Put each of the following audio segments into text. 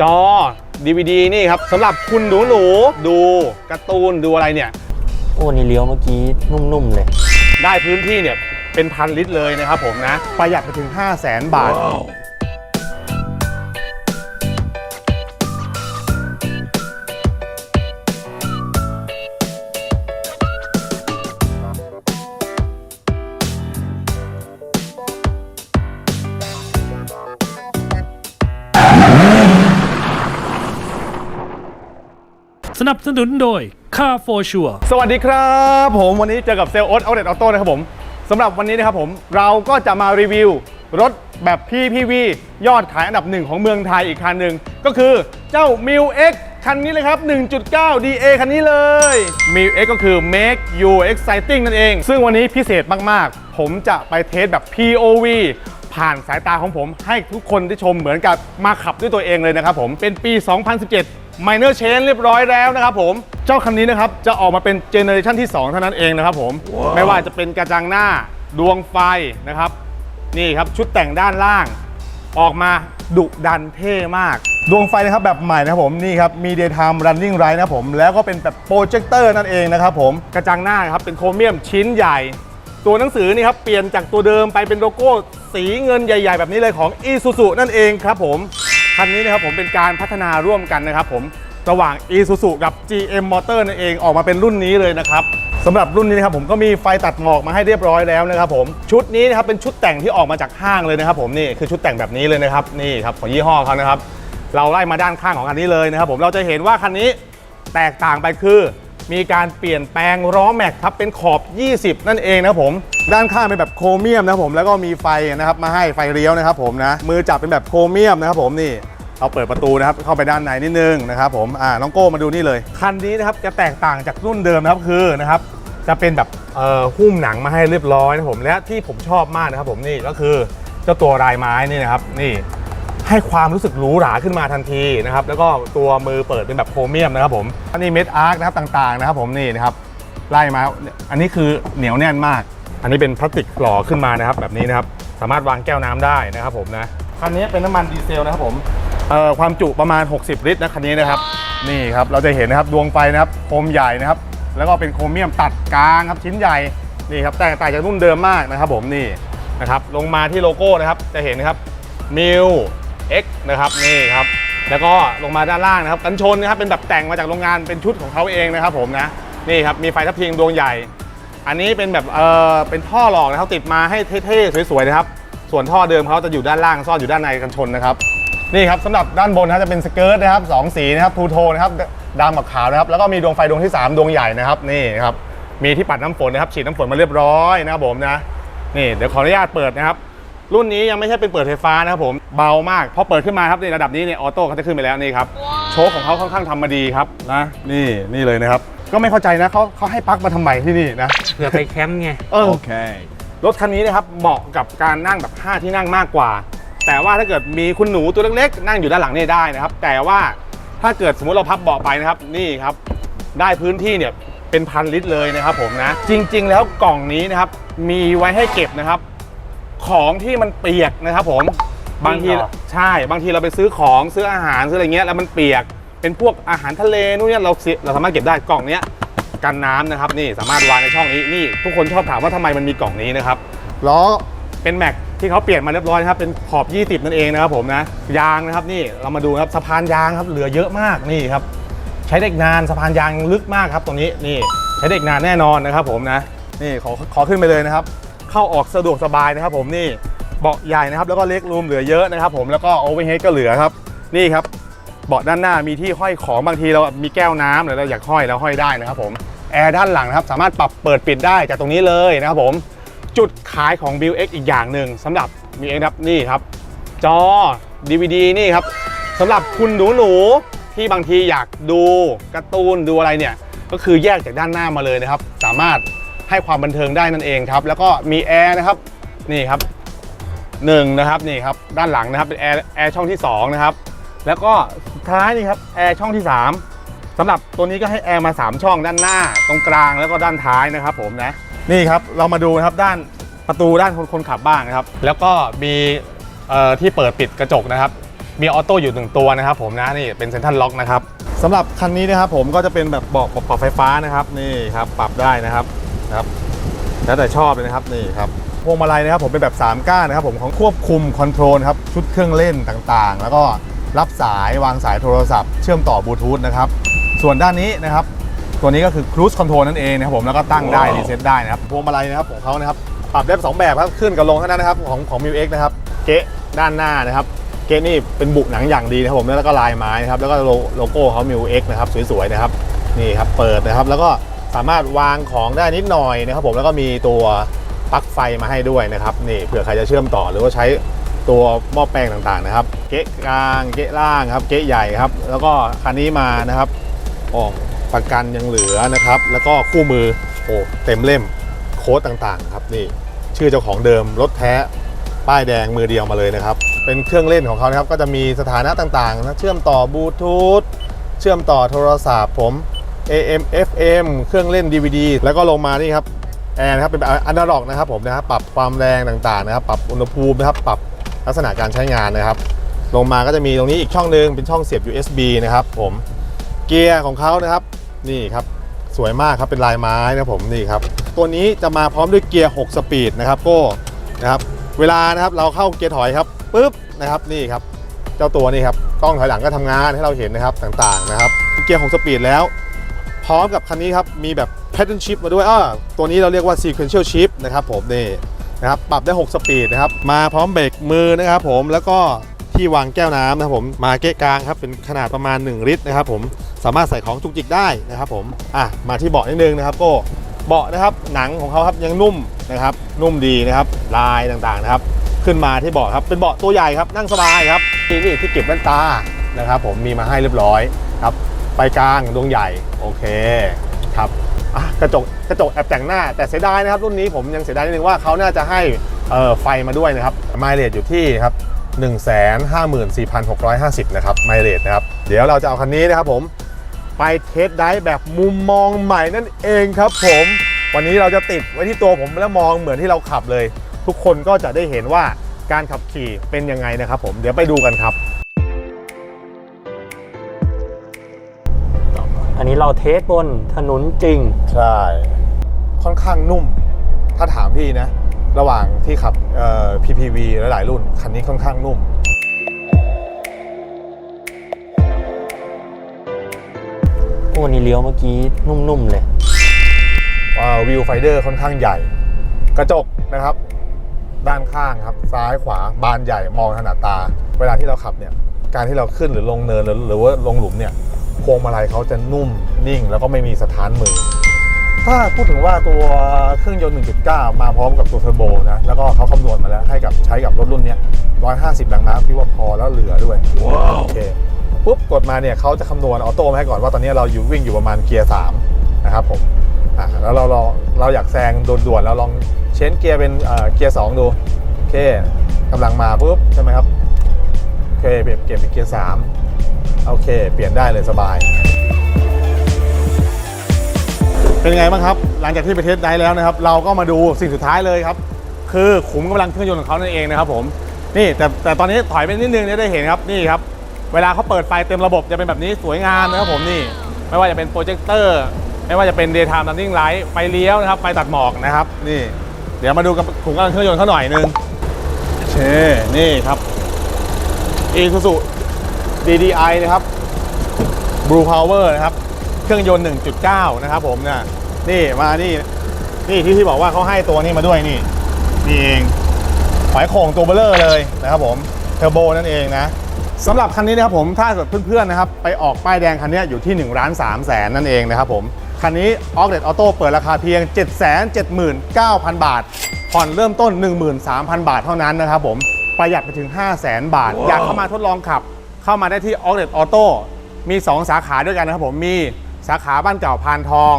จอ DVD นี่ครับสำหรับคุณหนูหนูๆดูการ์ตูนดูอะไรเนี่ย โอ้นี่เลี้ยวเมื่อกี้นุ่มๆเลย ได้พื้นที่เนี่ยเป็นพันลิตรเลยนะครับผมนะ ประหยัดไปถึง 5 0 0แสนบาท นับสนุนโดย Car for Sure สวัสดีครับ ผมวันนี้เจอกับเซลล์โอ๊ตเอาเดตออโต้นะครับผมสำหรับวันนี้นะครับผมเราก็จะมารีวิวรถแบบ PPV ยอดขายอันดับหนึ่งของเมืองไทยอีกคันหนึ่งก็คือเจ้า m i l X คันนี้เลยครับ 1.9 DA คันนี้เลย m i l X ก็คือ Make You Exciting นั่นเอง ซึ่งวันนี้พิเศษมาก ๆ ผมจะไปเทสแบบ POV ผ่านสายตาของผมให้ทุกคนได้ชมเหมือนกับมาขับด้วยตัวเองเลยนะครับผมเป็นปี 2017 Minor Change เรียบร้อยแล้วนะครับผม เจ้าคันนี้นะครับ จะออกมาเป็นเจเนอเรชันที่ 2 เท่านั้นเองนะครับผมไม่ว่าจะเป็นกระจังหน้าดวงไฟนะครับ นี่ครับชุดแต่งด้านล่าง ออกมาดุดันเท่มาก ดวงไฟนะครับแบบใหม่นะครับผมนี่ครับมี daytime running light นะครับผม แล้วก็เป็นแบบโปรเจคเตอร์นั่นเองนะครับผมกระจังหน้านะครับเป็นโครเมียมชิ้นใหญ่ ตัวหนังสือนี่ครับเปลี่ยนจากตัวเดิมไปเป็นโลโก้สีเงินใหญ่ ๆ แบบนี้เลยของ Isuzu นั่นเองครับผม คันนี้นะครับผมเป็นการพัฒนาร่วมกันนะครับผมระหว่าง Isuzu กับ GM Motor นั่นเองออกมาเป็นรุ่นนี้เลยนะครับสำหรับรุ่นนี้นะครับผมก็มีไฟตัดหมอกมาให้เรียบร้อยแล้วนะครับผมชุดนี้นะครับเป็นชุดแต่งที่ออกมาจากห้างเลยนะครับผมนี่คือชุดแต่งแบบนี้เลยนะครับนี่ครับของยี่ห้อเขานะครับเราไล่มาด้านข้างของคันนี้เลยนะครับผมเราจะเห็นว่าคันนี้แตกต่างไปคือ มีการเปลี่ยนแปลงล้อแม็กครับเป็นขอบ 20 นั่นเองนะครับผม ด้านข้างเป็นแบบโครเมียมนะครับผมแล้วก็มีไฟนะครับมาให้ไฟเลี้ยวนะครับผมนะมือจับเป็นแบบโครเมียมนะครับผมนี่เราเปิดประตูนะครับเข้าไปด้านในนิดนึงนะครับผมอ่าน้องโก้มาดูนี่เลยคันนี้นะครับจะแตกต่างจากรุ่นเดิมนะครับคือนะครับจะเป็นแบบเอ่อหุ้มหนังมาให้เรียบร้อยนะครับผมและที่ผมชอบมากนะครับผมนี่ก็คือเจ้าตัวลายไม้นี่นะครับนี่ ให้ความรู้สึกหรูหราขึ้นมาทันทีนะครับแล้วก็ตัวมือเปิดเป็นแบบโครเมียมนะครับผมอันนี้เม็ดอาร์คนะครับต่างๆนะครับผมนี่นะครับไล่มาอันนี้คือเหนียวแน่นมาก อันนี้เป็นพลาสติกหล่อขึ้นมานะครับ แบบนี้นะครับสามารถวางแก้วน้ำได้นะครับผมนะคันนี้เป็นน้ำมันดีเซลนะครับผมเอ่อความจุประมาณ 60 ลิตรนะคันนี้นะครับนี่ครับเราจะเห็นนะครับดวงไฟนะครับโคมใหญ่นะครับ แล้วก็เป็นโครเมียมตัดกลางครับชิ้นใหญ่นี่ครับแตกต่างจากรุ่นเดิมมากนะครับผมนี่นะครับลงมาที่โลโก้นะครับจะเห็นนะครับมิว X นะครับนี่ครับแล้วก็ลงมาด้านล่างนะครับกันชนนะครับเป็นแบบแต่งมาจากโรงงานเป็นชุดของเขาเองนะครับผมนะนี่ครับมีไฟทับเพียงดวงใหญ่ อันนี้เป็นแบบเออเป็นท่อหลอกนะครับติดมาให้เท่ๆสวยๆนะครับส่วนท่อเดิมเขาจะอยู่ด้านล่างซ่อนอยู่ด้านในกันชนนะครับนี่ครับสำหรับด้านบนนะจะเป็นสเกิร์ตนะครับสองสีนะครับทูโทนะครับดำกับขาวนะครับแล้วก็มีดวงไฟดวงที่ 3 ดวงใหญ่นะครับนี่ครับมีที่ปัดน้ำฝนนะครับฉีดน้ำฝนมาเรียบร้อยนะครับผมนะนี่เดี๋ยวขออนุญาตเปิดนะครับ รุ่นนี้ยังไม่ใช่เป็นเปิดไฟฟ้านะครับผมเบามากพอเปิดขึ้นมาครับในระดับนี้เนี่ยออโต้เขาจะขึ้นไปแล้วนี่ครับโชคของเขาค่อนข้างทำมาดีครับนะนี่นี่เลยนะครับก็ไม่เข้าใจนะเขาเขาให้ปลั๊กมาทำไมที่นี่นะเพื่อไปแคมป์ไงเออรถคันนี้นะครับเหมาะกับการนั่งแบบ5ที่นั่งมากกว่า แต่ว่าถ้าเกิดมีคุณหนูตัวเล็กๆ นั่งอยู่ด้านหลังนี่ได้นะครับ แต่ว่าถ้าเกิดสมมติเราพับเบาะไปนะครับนี่ครับ ได้พื้นที่เนี่ยเป็นพันลิตรเลยนะครับผมนะ จริง ๆ แล้วกล่องนี้นะครับมีไว้ให้เก็บนะครับ ของที่มันเปียกนะครับผมบางทีจริงเหรอใช่บางทีเราไปซื้อของซื้ออาหารซื้ออะไรเงี้ยแล้วมันเปียกเป็นพวกอาหารทะเลนู่นเนี่ยเราซื้อเราสามารถเก็บได้กล่องเนี้ยกันน้ำนะครับนี่สามารถวางในช่องนี้นี่ทุกคนชอบถามว่าทำไมมันมีกล่องนี้นะครับล้อเป็นแม็กที่เขาเปลี่ยนมาเรียบร้อยนะครับเป็นขอบ 20 นั่นเองนะครับผมนะยางนะครับนี่เรามาดูนะครับสะพานยางครับเหลือเยอะมากนี่ครับใช้ได้อีกนานสะพานยางลึกมากครับตรงนี้นี่ใช้ได้อีกนานแน่นอนนะครับผมนะนี่ขอขอขึ้นไปเลยนะครับ เข้าออกสะดวกสบายนะครับผมนี่เบาะใหญ่นะครับแล้วก็เล็กรูมเหลือเยอะนะครับผมแล้วก็โอเวอร์เฮดก็เหลือครับนี่ครับเบาะด้านหน้ามีที่ห้อยของบางทีเรามีแก้วน้ำหรือเราอยากห้อยแล้วห้อยได้นะครับผมแอร์ด้านหลังนะครับสามารถปรับเปิดปิดได้จากตรงนี้เลยนะครับผมจุดขายของ b ิ X อีกอย่างหนึ่งสำหรับมีเองครับนี่ครับ จอ DVD นี่ครับสำหรับคุณหนูหนูที่บางทีอยากดูการ์ตูนดูอะไรเนี่ยก็คือแยกจากด้านหน้ามาเลยนะครับ สามารถ ให้ความบันเทิงได้นั่นเองครับ แล้วก็มีแอร์นะครับนี่ครับหนึ่งนะครับนี่ครับด้านหลังนะครับเป็นแอร์แอร์ช่องที่2นะครับแล้วก็สุดท้ายนี่ครับแอร์ช่องที่ 3สำหรับตัวนี้ก็ให้แอร์มา 3 ช่องด้านหน้าตรงกลางแล้วก็ด้านท้ายนะครับ ผมนะนี่ครับเรามาดูนะครับด้านประตูด้านคนคนขับบ้างนะครับ แล้วก็มีที่เปิดปิดกระจกนะครับ มีออโต้อยู่หนึ่งตัวนะครับ ผมนะนี่เป็นเซ็นทรัลล็อกนะครับสำหรับคันนี้นะครับผมก็จะเป็นแบบเบาะปรับไฟฟ้านะครับนี่ครับปรับได้นะครับ นะครับแล้วแต่ชอบเลยนะครับนี่ครับพวงมาลัยนะครับผมเป็นแบบ 3 ก้านนะครับผมของควบคุมคอนโทรลครับชุดเครื่องเล่นต่างๆ แล้วก็รับสายวางสายโทรศัพท์ เชื่อมต่อบลูทูธนะครับส่วนด้านนี้นะครับตัวนี้ก็คือ cruise control นั่นเองนะครับผมแล้วก็ตั้งได้รีเซ็ตได้นะครับพวงมาลัยนะครับของเขานะครับปรับได้สองแบบครับขึ้นกับลงเท่านั้นนะครับของของ m ิวเนะครับเกะด้านหน้านะครับเกะนี่เป็นบุหนังอย่างดีนะครับผมแล้วก็ลายไม้นะครับแล้วก็โลโลโก้เขา m ิวเนะครับสวยๆนะครับนี่ครับเปิดนะครับแล้วก็ สามารถวางของได้นิดหน่อยนะครับผมแล้วก็มีตัวปลั๊กไฟมาให้ด้วยนะครับนี่เผื่อใครจะเชื่อมต่อหรือว่าใช้ตัวหม้อแปลงต่างๆนะครับ เกะกลางเกะล่างครับ เกะใหญ่ครับ แล้วก็คันนี้มานะครับออกประกันยังเหลือนะครับ แล้วก็คู่มือโอ้เต็มเล่มโค้ดต่างๆครับนี่ชื่อเจ้าของเดิมรถแท้ป้ายแดงมือเดียวมาเลยนะครับ เป็นเครื่องเล่นของเขานะครับ ก็จะมีสถานะต่างๆนะเชื่อมต่อบลูทูธเชื่อมต่อโทรศัพท์ผม AM FM เครื่องเล่น DVD แล้วก็ลงมานี่ครับแอร์นะครับเป็นแบบอนาล็อกนะครับผมนะครับปรับความแรงต่างๆนะครับ ปรับอุณหภูมินะครับปรับลักษณะการใช้งานนะครับ ลงมาก็จะมีตรงนี้อีกช่องหนึ่งเป็นช่องเสียบ USB นะครับผมเกียร์ของเขานะครับนี่ครับสวยมากครับเป็นลายไม้นะผมนี่ครับตัวนี้จะมาพร้อมด้วยเกียร์ 6 สปีดนะครับโก้นะครับเวลานะครับเราเข้าเกียร์ถอยครับปุ๊บนะครับนี่ครับ เจ้าตัวนี้ครับกล้องถอยหลังก็ทำงานให้เราเห็นนะครับต่างๆนะครับ เกียร์ 6 สปีดแล้ว พร้อมกับคันนี้ครับ มีแบบ pattern shift มาด้วยอ้อตัวนี้เราเรียกว่า sequential shift นะครับผมนี่นะครับปรับได้ 6 สปีดนะครับ มาพร้อมเบรกมือนะครับผมแล้วก็ที่วางแก้วน้ำนะครับผมมาเกะกลางครับเป็นขนาดประมาณ 1 ลิตรนะครับผมสามารถใส่ของจุกจิกได้นะครับผมอะมาที่เบาะนิดนึงนะครับก็เบาะนะครับหนังของเขาครับยังนุ่มนะครับนุ่มดีนะครับลายต่างๆนะครับ ขึ้นมาที่เบาะครับเป็นเบาะตัวใหญ่ครับนั่งสบายครับนี่นี่ที่เก็บแว่นตานะครับผมมีมาให้เรียบร้อยครับ ไปกลางดวงใหญ่โอเคครับกระจกกระจกแอบแต่งหน้า แต่เสียดายนะครับรุ่นนี้ผมยังเสียดายนิดนึงว่าเขาน่าจะให้ไฟมาด้วยนะครับไมล์เลทอยู่ที่ครับ154,650 นะครับไมล์เลทนะครับ เดี๋ยวเราจะเอาคันนี้นะครับผมไปเทสได้แบบมุมมองใหม่นั่นเองครับผม วันนี้เราจะติดไว้ที่ตัวผมแล้วมองเหมือนที่เราขับเลย ทุกคนก็จะได้เห็นว่าการขับขี่เป็นยังไงนะครับผมเดี๋ยวไปดูกันครับ อันนี้เราเทสบนถนนจริง ใช่ ค่อนข้างนุ่ม ถ้าถามพี่นะ ระหว่างที่ขับเอ่อ PPV หลายๆรุ่น คันนี้ค่อนข้างนุ่ม โอ้นี่เลี้ยวเมื่อกี้นุ่มๆเลย วิวไฟเดอร์ค่อนข้างใหญ่ กระจกนะครับ ด้านข้างครับ ซ้ายขวาบานใหญ่มองถนัดตา เวลาที่เราขับเนี่ย การที่เราขึ้นหรือลงเนินหรือหรือว่าลงหลุมเนี่ย พวงมาลัยเขาจะนุ่มนิ่ง แล้วก็ไม่มีสถานมือ ถ้าพูดถึงว่าตัวเครื่องยนต์ 1.9 มาพร้อมกับตัวเทอร์โบนะ แล้วก็เขาคำนวณมาแล้วให้กับใช้กับรถรุ่นเนี้ย150แรงม้าพี่ว่าพอแล้วเหลือด้วยว้าวโอเคปุ๊บกดมาเนี่ยเขาจะคำนวณออโต้มาให้ก่อนว่าตอนนี้เราอยู่วิ่งอยู่ประมาณเกียร์3นะครับผมอะแล้วเราเราเราอยากแซงด่วนๆแล้วลองเชนเกียร์เป็นเอ่อเกียร์2ดูโอเคกำลังมาปุ๊บใช่ไหมครับโอเคเปลี่ยนเปลี่ยนเป็นเกียร์3 โอเค เปลี่ยนได้เลยสบาย เป็นไงบ้างครับ หลังจากที่ไปเทสได้แล้วนะครับ เราก็มาดูสิ่งสุดท้ายเลยครับ คือขุมกำลังเครื่องยนต์ของเขานั่นเองนะครับผมนี่แต่แต่ตอนนี้ถอยไปนิดนึงเนี่ยได้เห็นครับนี่ครับ เวลาเขาเปิดไฟเต็มระบบจะเป็นแบบนี้สวยงามนะครับผมนี่ ไม่ว่าจะเป็นโปรเจคเตอร์ไม่ว่าจะเป็น daytime running light ไฟเลี้ยวนะครับไฟตัดหมอกนะครับ นี่ เดี๋ยวมาดูกับขุมกำลังเครื่องยนต์เขาหน่อยนึงโอเคนี่ครับ Isuzu DDI นะครับ Blue Power นะครับ เครื่องยนต์ 1.9 นะครับผมนะนี่มานี่นี่ที่ที่บอกว่าเขาให้ตัวนี้มาด้วยนี่นี่เองหอยโข่งตัวเบลเลอร์เลยนะครับผมเทอร์โบนั่นเองนะสำหรับคันนี้นะครับผมถ้าเกิดเพื่อนๆนะครับไปออกป้ายแดงคันนี้อยู่ที่1ล้าน3แสนนั่นเองนะครับผมคันนี้ o c t e t Auto เปิดราคาเพียง 779,000 บาท ผ่อนเริ่มต้น 13,000 บาทเท่านั้นนะครับผมประหยัดไปถึง 500,000บาทอยากเข้ามาทดลองขับ เข้ามาได้ที่ o c t e t Auto มี 2 สาขาด้วยกันนะครับผมมีสาขาบ้านเก่าพานทอง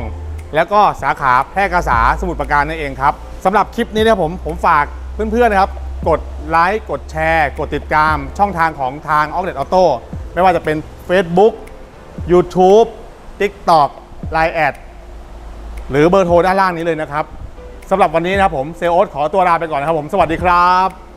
แล้วก็สาขาแพร่กษาสมุทรปราการนั่นเองครับสำหรับคลิปนี้นะครับผมผมฝากเพื่อนๆนะครับ กดไลค์กดแชร์ กดติดตามช่องทางของทาง o c t e t Auto ไม่ว่าจะเป็น Facebook YouTube TikTok Line แอดหรือเบอร์โทรด้านล่างนี้เลยนะครับสำหรับวันนี้นะครับผมเซลโอสขอตัวลาไปก่อนนะครับผม สวัสดีครับ